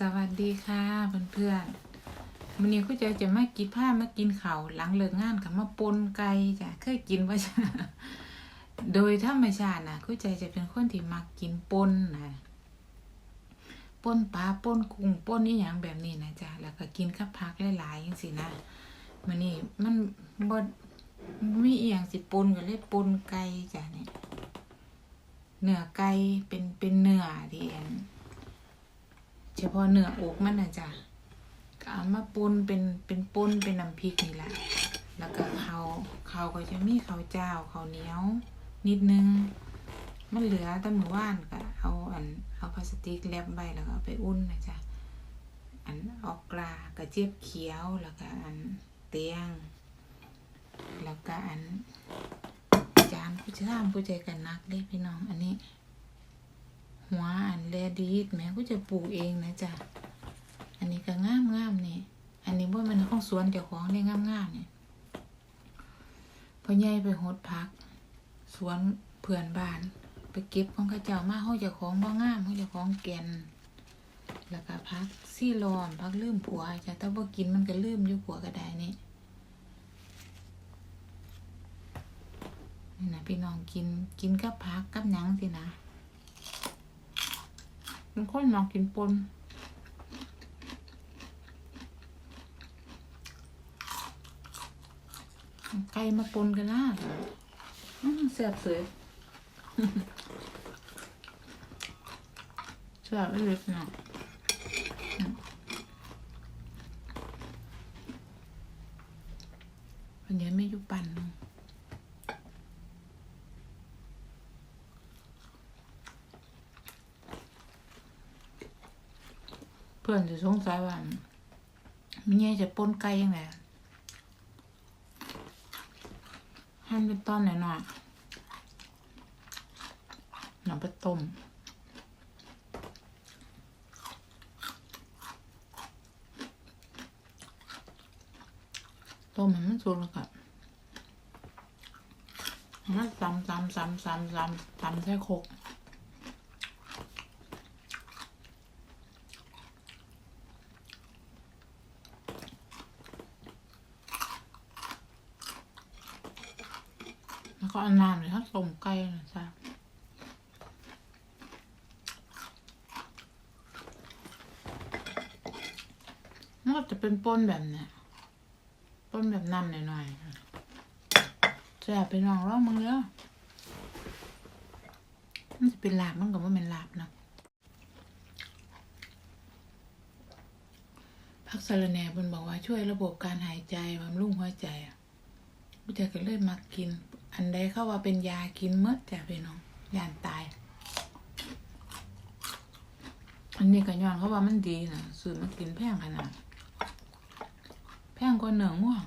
สวัสดีค่ะเพื่อนๆวันนี้ก็จะจะมากินผ้ามากินเขาหลังเลิกงานกับมาปนไก่จ้ะเคยกินว่าจ้ะโดยธรรมชาตินะกุใจจะเป็นคนที่มักกินปนนะปนปลาปนกุ้งปนนี่อย่างแบบนี้นะจ๊ะแล้วก็กินกับผักหลายๆอย่างสินะมันนี่มันบ่มีอีหยังสิปนก็เลยปนไก่จ้ะเนี่ยเนื้อไก่เป็นเป็นเนื้อที่อัน เฉพาะเนื้ออกมันนะจ๊ะก็เอามาปนเป็นเป็นปนเป็นน้ำพริกนี่แหละ แล้วก็เขาเขาก็จะมีข้าวเจ้าข้าวเหนียว นิดนึง มันเหลือแต่หมื้อวานก็เอาอันเอาพลาสติกแลบไว้แล้วก็เอาไปอุ่นนะจ๊ะอันออกกลากระเจี๊ยบเขียวแล้วก็อันเตียง แล้วก็อันจานผู้ชายผู้ใจกันนักเด้พี่น้องอันนี้ หัวอันแลดีดแม่ก็จะปลูกเองนะจ๊ะอันนี้ก็งามงามนี่ อันนี้ว่ามันของสวนเจ้าของเนี่ยงามงามนี่พอใหญ่ไปหดพัก สวนเพื่อนบ้าน ไปเก็บของข้าเจ้ามาเขาจ้าของบ่งามเขาจ้าของแกนแล้วก็พักซี่ลอมพักลืมผัวจ้ะถ้าบ่กินมันก็ลืมอยู่ผัวก็ได้นี่นี่นะพี่น้องกินกินกับพักกับหยังสินะ มันค่อยมากินปนไก่มาปนกันนะอืมแซ่บสวยแซ่บเล็กเนาะอืมวันนี้ไม่อยู่ปั่นเนาะเพื่อนจะสงสัยว่ามันยังจะปนไก่ยังไงหั่นเป็นตอนหน่อยๆนำไปต้มต้มให้มันสุกแล้วก็มันซ้ำซ้ำซ้ำซ้ำซ้ำซ้ำใส่โครก แล้วก็เอาน้ำเลยถ้าต้มไก่นะจ๊ะมันก็จะเป็นป้นแบบเนี้ยต้นแบบนั่นหน่อยๆแซ่บไปลองลองมึงเด้อมันจะเป็นลาบมันก็ว่าเป็นลาบนะพักสารแหน่บนบอกว่าช่วยระบบการหายใจบำรุงหัวใจอะผู้ใจก็เลยมักกิน อันใดเข้าว่าเป็นยากินเมื่อแต่พี่น้องยานตาย อันนี้ก็ย้อนเขาว่ามันดีนะซื้อมากินแพงขนาดแพงกว่าเหนือง่วง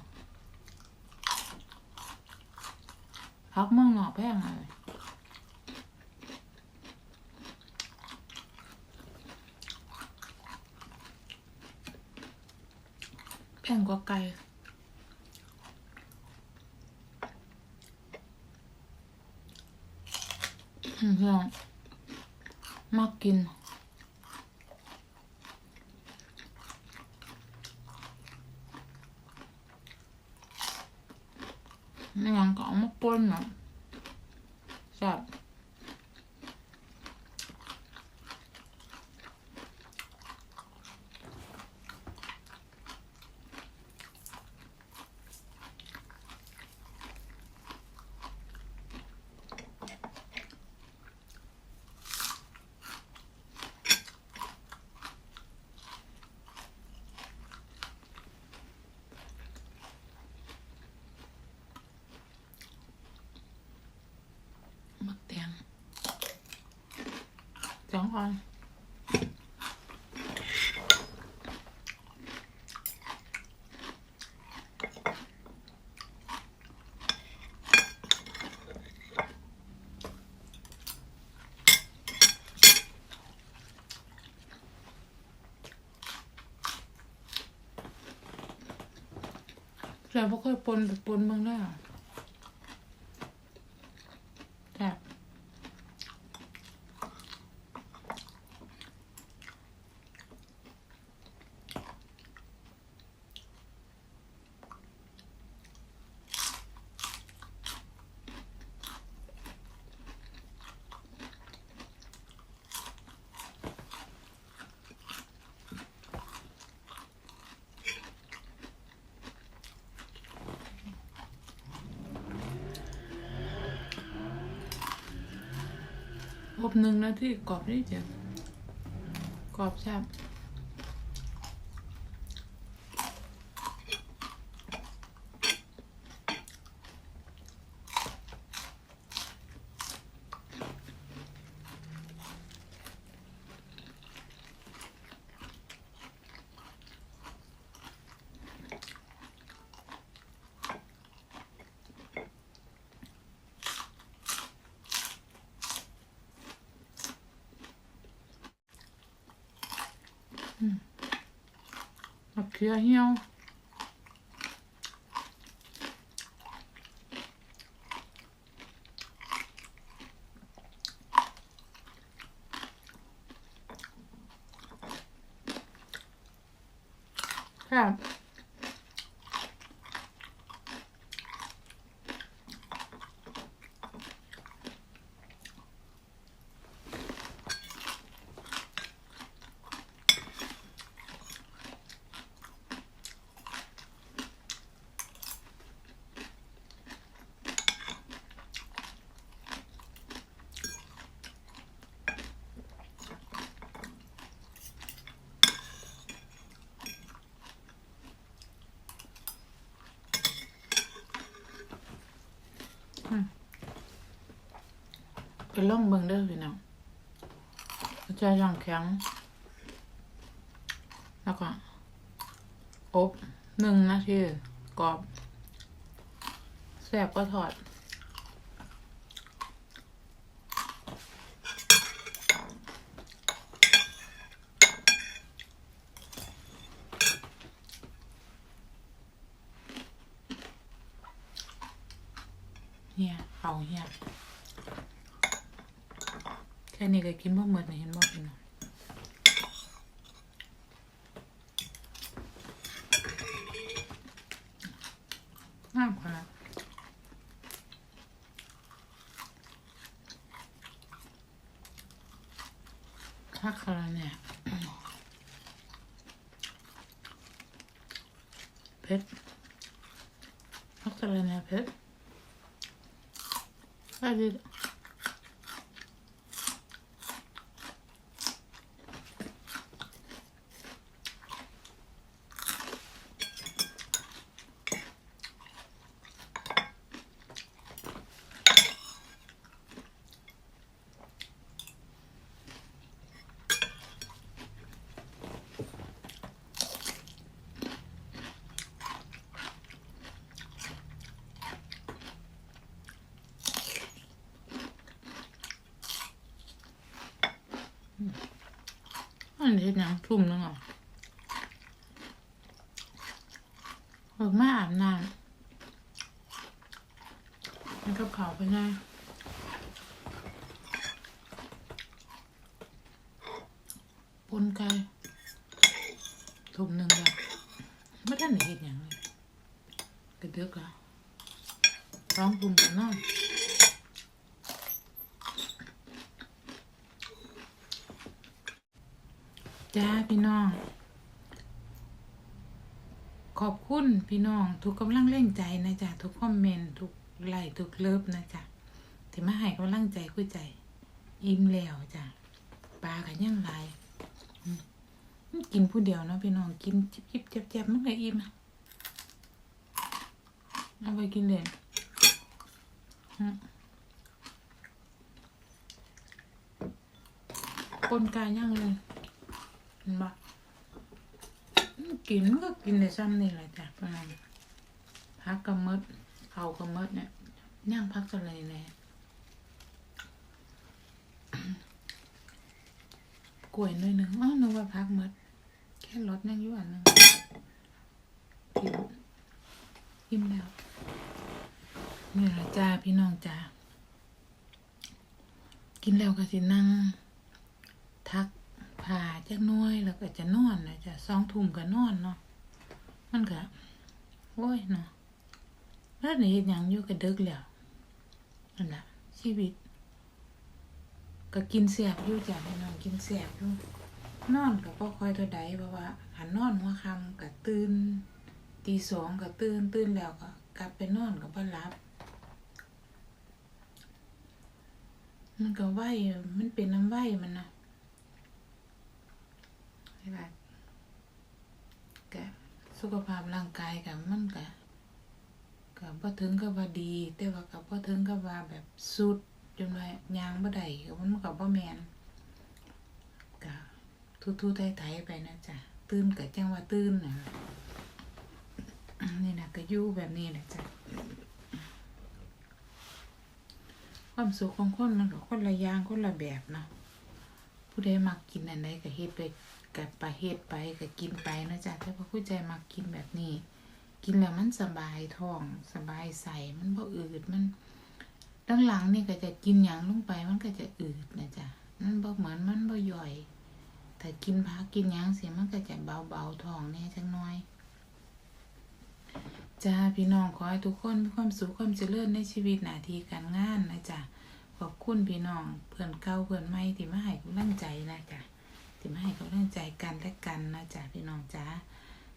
พักเมืองนอกแพงอะไรแพงกว่าไก่ อืมพี่น้องมากกิน ไม่งั้นก็เอามาป่นนะแซ่บมักแตงส องอันแต่บ่ค่อยปนปนเบิ่งได้ บหนึ่งนาทีกรอบนี่เดียวกรอบแซ่บ มะเขื ล่องเบิ่งเด้อพี่น้องจะย่างแข็ง แล้วก็ อบหนึ่งนาทีกรอบแซ่บก็ทอด เนี่ยเอาเนี่ย แค่นี้ก็กินบ่หมดนะเห็นบ่พี่น้องงามขนาดคักขนาดเนี่ยเพชรพักอะไรเนี่ยเพชร I did. อันนี้ยังทุ่มนึงอะออกมาอาบน้ำมันกับเขาไปง่ายปนไก่ทุ่มหนึ่งแบบไม่ทันได้เห็นอย่างเลยกระเดือกอะร้องปุ่มกันนาะ จ้าพี่น้อง ขอบคุณพี่น้อง ทุกกำลังเร่งใจนะจ๊ะทุกคอมเมนต์ทุกไลค์ทุกเลิฟนะจ๊ะที่มาให้กำลังใจคุยใจ อิ่มแล้วจ้ะปลากันยังไรกินผู้เดียวเนาะพี่น้องกินจิบจิบเจ็บเจ็บมันก็อิ่มอะเอาไปกินเลยอืมปนกายย่างเลย มันกินก็กินในซ้ำนี่แหละจ้ะประมาณพักกระมดเขากระมดเนี่ยย่งพักอะไรแน่กล้วยหน่อยหนึ่งอ๋อนึกว่าพักมด แค่รสนั่งอยู่อันหนึงกินอิ่มแล้วนี่แหละจ้าพี่น้องจ้ากินแล้วก็สินั่ง ทัก ผ่าจักน้อยแล้วก็จะนอนนะจะสองทุ่มก็นอนเนาะมันก็โอ้ยเนาะแล้วนี่เฮ็ดหยังอยู่ก็ดึกแล้วนั่นแหละชีวิต ก็กินเสียบอยู่จ้ะพี่น้องกินเสียบอยู่นอนก็บ่ค่อยเท่าใดเพราะว่าหันนอนหัวค่ำก็ตื่นตีสองก็ตื่นตื่นแล้วก็กลับไปนอนก็บ่หลับมันก็ไหวมันเป็นน้ำไหวมันนะ ใช่ปะก็สุขภาพร่างกายกับมันก็ก็บ่ถึงกับว่าดี แต่ว่าก็บ่ถึงกับว่าแบบสุดจนว่ายางบ่ได้ก็มันก็บ่แมนก็ทูๆไถๆไปนะจ๊ะตื่นก็จังว่าตื่นนะนี่นะก็อยู่แบบนี้แหละจ้ะความสุขของคนมันก็คนละอย่างคนละแบบเนาะ ผู้ใดมักกินอันใดก็เฮ็ดไปกับไปเฮ็ดไปก็กินไปนะจ๊ะแต่ว่าผู้ใจมักกินแบบนี้ กินแล้วมันสบายท้องสบายใส่มันบ่อืดมันหลังๆนี่ก็จะกินหยังลงไปมันก็จะอืดนะจ๊ะมันบ่เหมือนมันบ่ย่อยถ้ากินผักกินหยังเสียมันก็จะเบาๆท้องแน่จังน้อยจ้าพี่น้องขอให้ทุกคนมีความสุขความเจริญในชีวิตหน้าที่การงานนะจ๊ะ ขอบคุณพี่น้องเพื่อนเก่าเพื่อนใหม่ที่มาให้กำลังใจนะจ๊ะที่มาให้กำลังใจกันและกันนะจ๊ะพี่น้องจ้า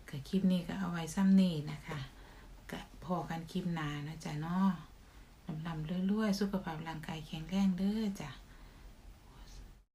ก็คลิปนี้ก็เอาไว้ซ้ำนี่นะคะก็พอกันคลิปหนานะจ๊ะเนาะลำลำๆรวยๆ สุขภาพร่างกายแข็งแรงเด้อจ้ะ